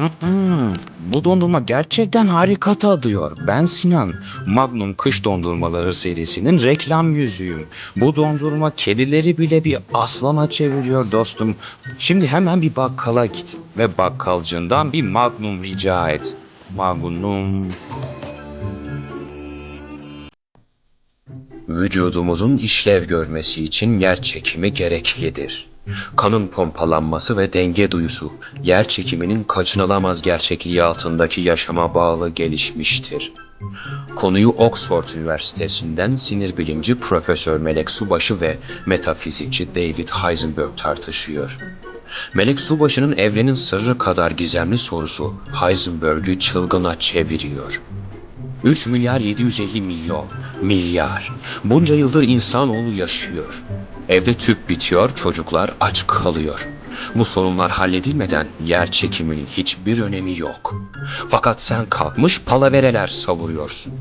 Hmm, bu dondurma gerçekten harika tadıyor. Ben Sinan. Magnum kış dondurmaları serisinin reklam yüzüyüm. Bu dondurma kedileri bile bir aslana çeviriyor dostum. Şimdi hemen bir bakkala git ve bakkalcından bir Magnum rica et. Magnum. Vücudumuzun işlev görmesi için yer çekimi gereklidir. Kanın pompalanması ve denge duyusu yer çekiminin kaçınılamaz gerçekliği altındaki yaşama bağlı gelişmiştir. Konuyu Oxford Üniversitesi'nden sinir bilimci Profesör Melek Subaşı ve metafizikçi David Heisenberg tartışıyor. Melek Subaşı'nın evrenin sırrı kadar gizemli sorusu Heisenberg'ü çılgına çeviriyor. 3 milyar 750 milyon. Milyar. Bunca yıldır insanoğlu yaşıyor. Evde tüp bitiyor, çocuklar aç kalıyor. Bu sorunlar halledilmeden yer çekiminin hiçbir önemi yok. Fakat sen kalkmış palavereler savuruyorsun.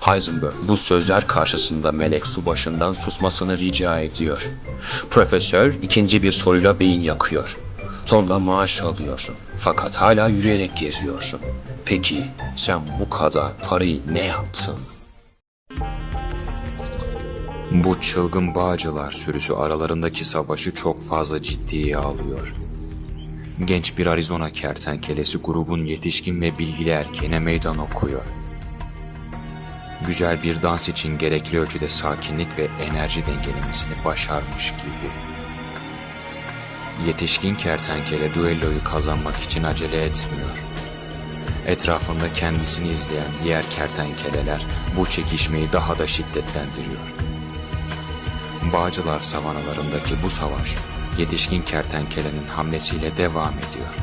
Heisenberg bu sözler karşısında melek subaşından susmasını rica ediyor. Profesör ikinci bir soruyla beyin yakıyor. Tonla maaş alıyorsun. Fakat hala yürüyerek geziyorsun. Peki sen bu kadar parayı ne yaptın? Bu çılgın bağcılar sürüsü aralarındaki savaşı çok fazla ciddiye alıyor. Genç bir Arizona kertenkelesi grubun yetişkin ve bilgili erkeğine meydan okuyor. Güzel bir dans için gerekli ölçüde sakinlik ve enerji dengelemesini başarmış gibi. Yetişkin kertenkele düelloyu kazanmak için acele etmiyor. Etrafında kendisini izleyen diğer kertenkeleler bu çekişmeyi daha da şiddetlendiriyor. Bağcılar savanalarındaki bu savaş yetişkin kertenkelenin hamlesiyle devam ediyor.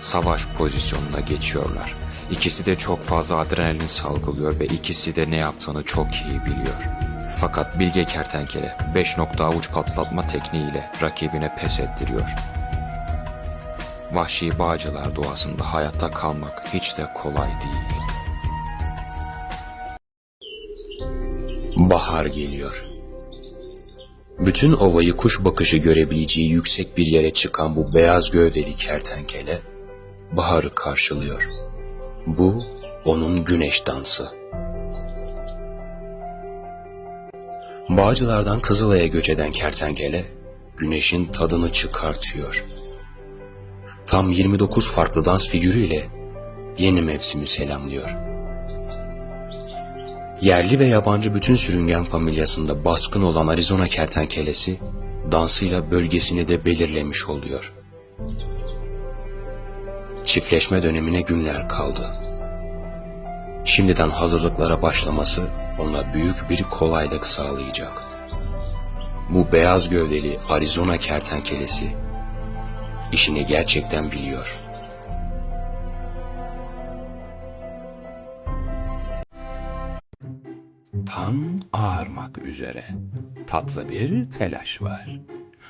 Savaş pozisyonuna geçiyorlar. İkisi de çok fazla adrenalin salgılıyor ve ikisi de ne yaptığını çok iyi biliyor. Fakat bilge kertenkele 5 nokta avuç patlatma tekniğiyle rakibine pes ettiriyor. Vahşi bağcılar doğasında hayatta kalmak hiç de kolay değil. Bahar geliyor. Bütün ovayı kuş bakışı görebileceği yüksek bir yere çıkan bu beyaz gövdeli kertenkele baharı karşılıyor. Bu onun güneş dansı. Bağcılardan Kızılay'a göç eden kertenkele güneşin tadını çıkartıyor. Tam 29 farklı dans figürüyle yeni mevsimi selamlıyor. Yerli ve yabancı bütün sürüngen familyasında baskın olan Arizona kertenkelesi dansıyla bölgesini de belirlemiş oluyor. Çiftleşme dönemine günler kaldı. Şimdiden hazırlıklara başlaması ona büyük bir kolaylık sağlayacak. Bu beyaz gövdeli Arizona kertenkelesi işini gerçekten biliyor. Tam ağarmak üzere. Tatlı bir telaş var.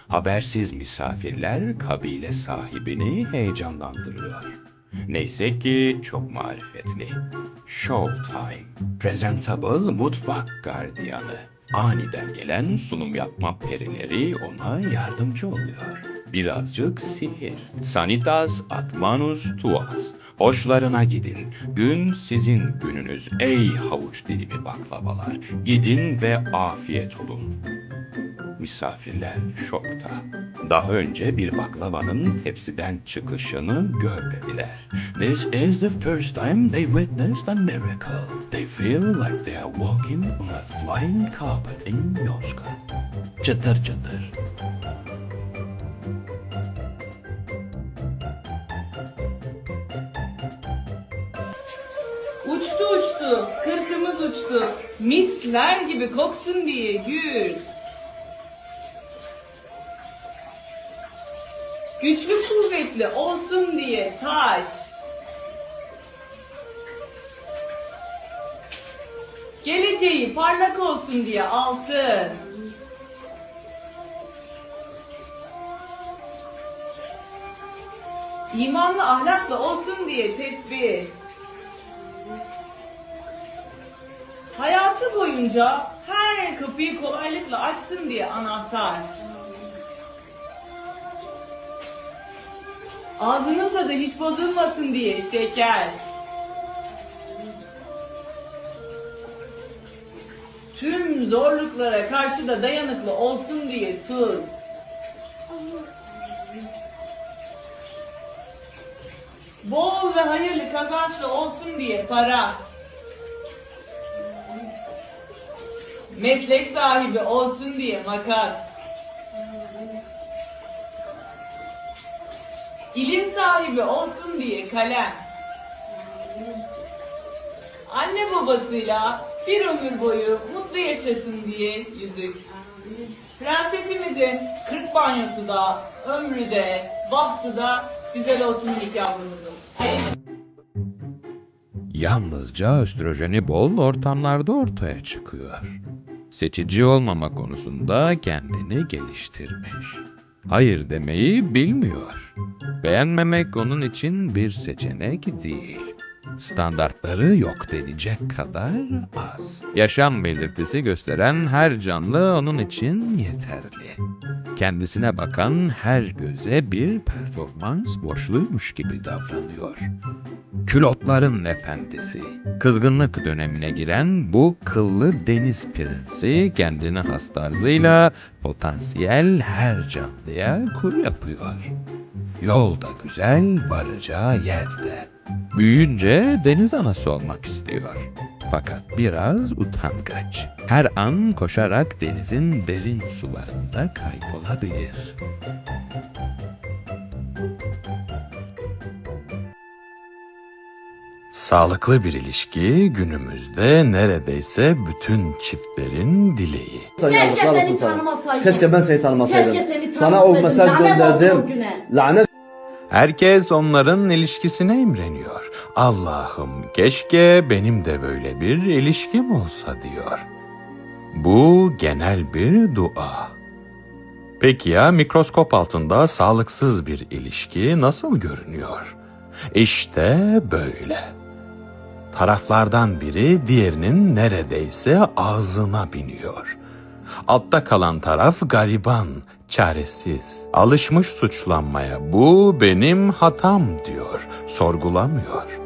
Habersiz misafirler kabile sahibini heyecanlandırıyor. Neyse ki çok marifetli. Showtime. Presentable mutfak gardiyanı. Aniden gelen sunum yapma perileri ona yardımcı oluyor. Birazcık sihir. Sanitas atmanus tuas. Hoşlarına gidin. Gün sizin gününüz ey havuç dilimi baklavalar. Gidin ve afiyet olun. Misafirler şokta. Daha önce bir baklavanın tepsiden çıkışını görmediler. This is the first time they witnessed a miracle. They feel like they are walking on a flying carpet in Yozgat. Çıtır çıtır. Uçtu uçtu, kırkımız uçtu. Misler gibi koksun diye gül. Güçlü kuvvetli olsun diye taş. Geleceği parlak olsun diye altın. İmanlı ahlaklı olsun diye tesbih. Hayatı boyunca her kapıyı kolaylıkla açsın diye anahtar. Ağzının tadı hiç bozulmasın diye şeker. Tüm zorluklara karşı da dayanıklı olsun diye tuz. Bol ve hayırlı kazançlı olsun diye para. Meslek sahibi olsun diye makas. İlim sahibi olsun diye kalem. Anne babasıyla bir ömür boyu mutlu yaşasın diye yüzük. Prensesimizin 40 banyosu da, ömrü de, bahtı da güzel olsun. Hayır. Yalnızca östrojeni bol ortamlarda ortaya çıkıyor. Seçici olmama konusunda kendini geliştirmiş. Hayır demeyi bilmiyor. Beğenmemek onun için bir seçenek değil. Standartları yok denecek kadar az. Yaşam belirtisi gösteren her canlı onun için yeterli. Kendisine bakan her göze bir performans borçluymuş gibi davranıyor. Külotların efendisi. Kızgınlık dönemine giren bu kıllı deniz prensi kendine has tarzıyla potansiyel her canlıya kur yapıyor. Yolda güzel, varacağı yerde. Büyüyünce deniz anası olmak istiyor. Fakat biraz utangaç. Her an koşarak denizin derin sularında kaybolabilir. Sağlıklı bir ilişki günümüzde neredeyse bütün çiftlerin dileği. Keşke seni tanımasaydım. Keşke ben seni tanımasaydım. Keşke seni Sana o mesaj tanımasaydım. Lanet gönderdim. Lanet Herkes onların ilişkisine imreniyor. Allah'ım keşke benim de böyle bir ilişkim olsa diyor. Bu genel bir dua. Peki ya mikroskop altında sağlıksız bir ilişki nasıl görünüyor? İşte böyle. Taraflardan biri diğerinin neredeyse ağzına biniyor. Altta kalan taraf gariban, çaresiz. Alışmış suçlanmaya bu benim hatam diyor, sorgulamıyor.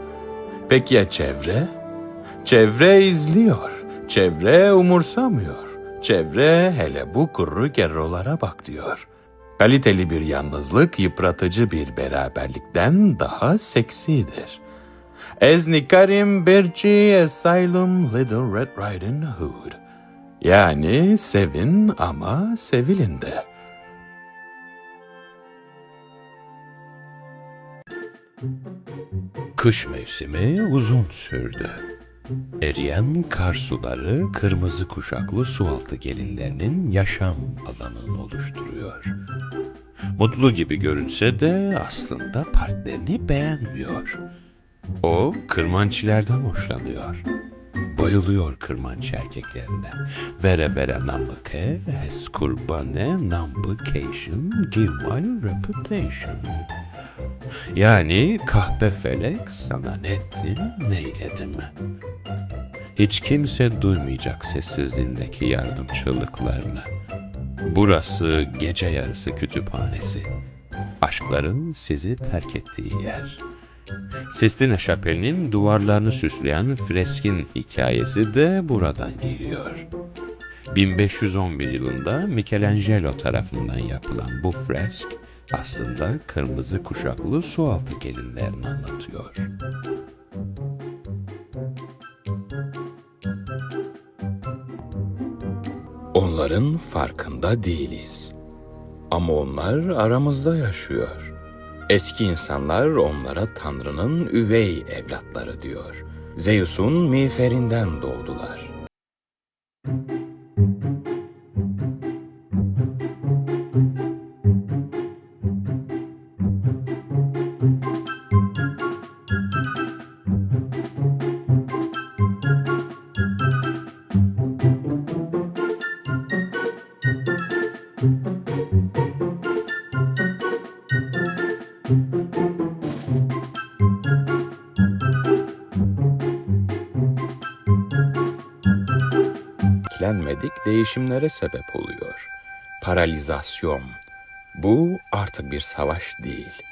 Peki ya çevre? Çevre izliyor, çevre umursamıyor. Çevre hele bu kuru gerrolara bak diyor. Kaliteli bir yalnızlık yıpratıcı bir beraberlikten daha seksidir. Eznikarim Berci Asylum Little Red Riding Hood. Yani sevin ama sevilin de. Kış mevsimi uzun sürdü. Eriyen kar suları kırmızı kuşaklı sualtı gelinlerinin yaşam alanını oluşturuyor. Mutlu gibi görünse de aslında partnerini beğenmiyor. O kırmançilerden hoşlanıyor. Bayılıyor kırmançı erkeklerine. Vere vere namıke, es kurbane, nambication, give my reputation. Yani kahpe felek sana ne etti, neyledi mi? Hiç kimse duymayacak sessizliğindeki yardım çığlıklarını. Burası gece yarısı kütüphanesi. Aşkların sizi terk ettiği yer. Sistine Şapeli'nin duvarlarını süsleyen freskin hikayesi de buradan geliyor. 1511 yılında Michelangelo tarafından yapılan bu fresk aslında kırmızı kuşaklı sualtı gelinlerini anlatıyor. Onların farkında değiliz. Ama onlar aramızda yaşıyor. Eski insanlar onlara Tanrı'nın üvey evlatları diyor. Zeus'un miğferinden doğdular. Beklenmedik değişimlere sebep oluyor. Paralizasyon. Bu artık bir savaş değil.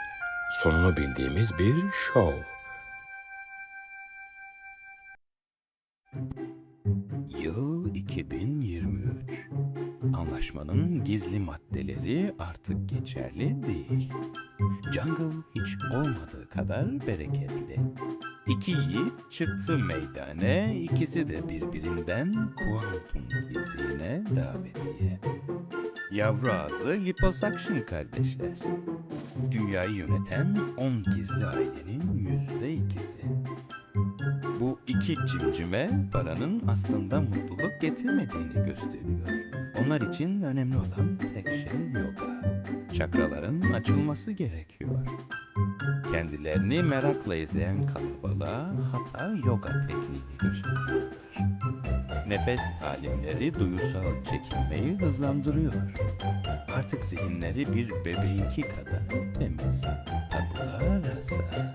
sonunu bildiğimiz bir şov. Yıl 2023. Anlaşmanın gizli maddeleri artık geçerli değil. Jungle hiç olmadığı kadar bereketli. İki yiğit çıktı meydana, ikisi de birbirinden kuantum fiziğine davetiye. Yavru ağzı liposuction kardeşler. Dünyayı yöneten 10 gizli ailenin yüzde ikisi. Bu iki cimcime paranın aslında mutluluk getirmediğini gösteriyor. Onlar için önemli olan tek şey yoga. Çakraların açılması gerekiyor. Kendilerini merakla izleyen kalabalığa hata yoga tekniği gösteriyorlar. Nefes talimleri duyusal çekinmeyi hızlandırıyor. Artık zihinleri bir bebeğinki kadar temiz. Tabula rasa.